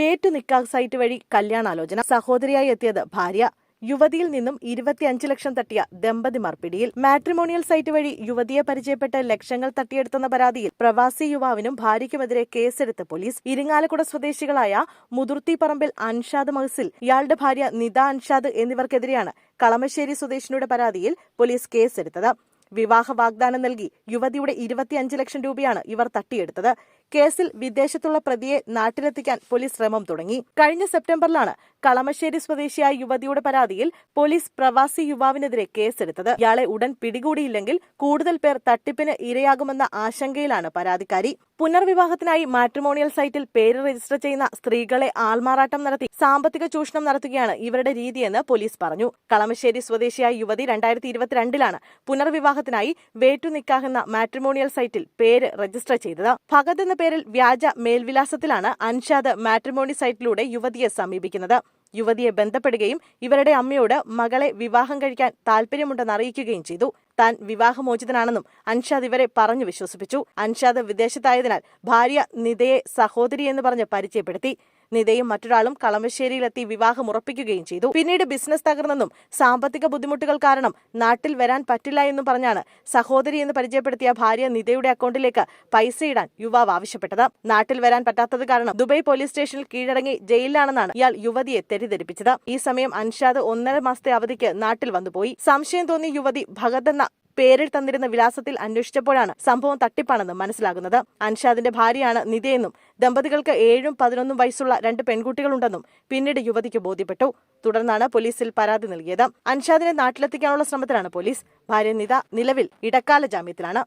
ബേറ്റു നിക്കാഹ് സൈറ്റ് വഴി കല്യാണാലോചന. സഹോദരിയായി എത്തിയത് ഭാര്യ. യുവതിയിൽ നിന്നും ഇരുപത്തിയഞ്ച് ലക്ഷം തട്ടിയ ദമ്പതിമാർ പിടിയിൽ. മാട്രിമോണിയൽ സൈറ്റ് വഴി യുവതിയെ പരിചയപ്പെട്ട് ലക്ഷങ്ങൾ തട്ടിയെടുത്തെന്ന പരാതിയിൽ പ്രവാസി യുവാവിനും ഭാര്യയ്ക്കുമെതിരെ കേസെടുത്ത് പോലീസ്. ഇരിങ്ങാലക്കുട സ്വദേശികളായ മുതിർത്തി പറമ്പിൽ അൻഷാദ് മഹസിൽ ഇയാളുടെ ഭാര്യ നിത അൻഷാദ് എന്നിവർക്കെതിരെയാണ് കളമശ്ശേരി സ്വദേശിനിയുടെ പരാതിയിൽ പോലീസ് കേസെടുത്തത്. വിവാഹ വാഗ്ദാനം നൽകി യുവതിയുടെ ഇരുപത്തിയഞ്ച് ലക്ഷം രൂപയാണ് ഇവർ തട്ടിയെടുത്തത്. കേസിൽ വിദേശത്തുള്ള പ്രതിയെ നാട്ടിലെത്തിക്കാൻ പോലീസ് ശ്രമം തുടങ്ങി. കഴിഞ്ഞ സെപ്റ്റംബറിലാണ് കളമശ്ശേരി സ്വദേശിയായ യുവതിയുടെ പരാതിയിൽ പോലീസ് പ്രവാസി യുവാവിനെതിരെ കേസെടുത്തത്. ഇയാളെ ഉടൻ പിടികൂടിയില്ലെങ്കിൽ കൂടുതൽ പേർ തട്ടിപ്പിന് ഇരയാകുമെന്ന ആശങ്കയിലാണ് പരാതിക്കാരി. പുനർവിവാഹത്തിനായി മാട്രിമോണിയൽ സൈറ്റിൽ പേര് രജിസ്റ്റർ ചെയ്യുന്ന സ്ത്രീകളെ ആൾമാറാട്ടം നടത്തി സാമ്പത്തിക ചൂഷണം നടത്തുകയാണ് ഇവരുടെ രീതിയെന്ന് പോലീസ് പറഞ്ഞു. കളമശ്ശേരി സ്വദേശിയായ യുവതി രണ്ടായിരത്തി ഇരുപത്തിരണ്ടിലാണ് പുനർവിവാഹത്തിനായി വേറ്റു നിക്കാഹ് എന്ന മാട്രിമോണിയൽ സൈറ്റിൽ പേര് രജിസ്റ്റർ ചെയ്തത്. ഭഗത് എന്ന പേരിൽ വ്യാജ മേൽവിലാസത്തിലാണ് അൻഷാദ് മാട്രിമോണി സൈറ്റിലൂടെ യുവതിയെ സമീപിക്കുന്നത്. യുവതിയെ ബന്ധപ്പെടുകയും ഇവരുടെ അമ്മയോട് മകളെ വിവാഹം കഴിക്കാൻ താല്പര്യമുണ്ടെന്ന് അറിയിക്കുകയും ചെയ്തു. താൻ വിവാഹമോചിതനാണെന്നും അൻഷാദ് ഇവരെ പറഞ്ഞു വിശ്വസിപ്പിച്ചു. അൻഷാദ് വിദേശത്തായതിനാൽ ഭാര്യ നിതയെ സഹോദരി എന്ന് പറഞ്ഞ് പരിചയപ്പെടുത്തി. നിതയും മറ്റൊരാളും കളമശ്ശേരിയിലെത്തി വിവാഹം ഉറപ്പിക്കുകയും ചെയ്തു. പിന്നീട് ബിസിനസ് തകർന്നെന്നും സാമ്പത്തിക ബുദ്ധിമുട്ടുകൾ കാരണം നാട്ടിൽ വരാൻ പറ്റില്ല എന്നും പറഞ്ഞാണ് സഹോദരി എന്ന് പരിചയപ്പെടുത്തിയ ഭാര്യ നിതയുടെ അക്കൗണ്ടിലേക്ക് ഇടാൻ യുവാവ് ആവശ്യപ്പെട്ടത്. നാട്ടിൽ വരാൻ പറ്റാത്തത് കാരണം ദുബൈ പോലീസ് സ്റ്റേഷനിൽ കീഴടങ്ങി ജയിലിലാണെന്നാണ് ഇയാൾ യുവതിയെ തെറ്റിദ്ധരിപ്പിച്ചത്. ഈ സമയം അൻഷാദ് ഒന്നര മാസത്തെ അവധിക്ക് നാട്ടിൽ വന്നുപോയി. സംശയം തോന്നിയ യുവതി ഭഗത് എന്ന പേരിൽ തന്നിരുന്ന വിലാസത്തിൽ അന്വേഷിച്ചപ്പോഴാണ് സംഭവം തട്ടിപ്പാണെന്ന് മനസ്സിലാകുന്നത്. അൻഷാദിന്റെ ഭാര്യയാണ് നിതയെന്നും ദമ്പതികൾക്ക് ഏഴും പതിനൊന്നും വയസ്സുള്ള രണ്ട് പെൺകുട്ടികളുണ്ടെന്നും പിന്നീട് യുവതിക്ക് ബോധ്യപ്പെട്ടു. തുടർന്നാണ് പോലീസിൽ പരാതി നൽകിയത്. അൻഷാദിനെ നാട്ടിലെത്തിക്കാനുള്ള ശ്രമത്തിലാണ് പോലീസ്. ഭാര്യ നിത നിലവിൽ ഇടക്കാല ജാമ്യത്തിലാണ്.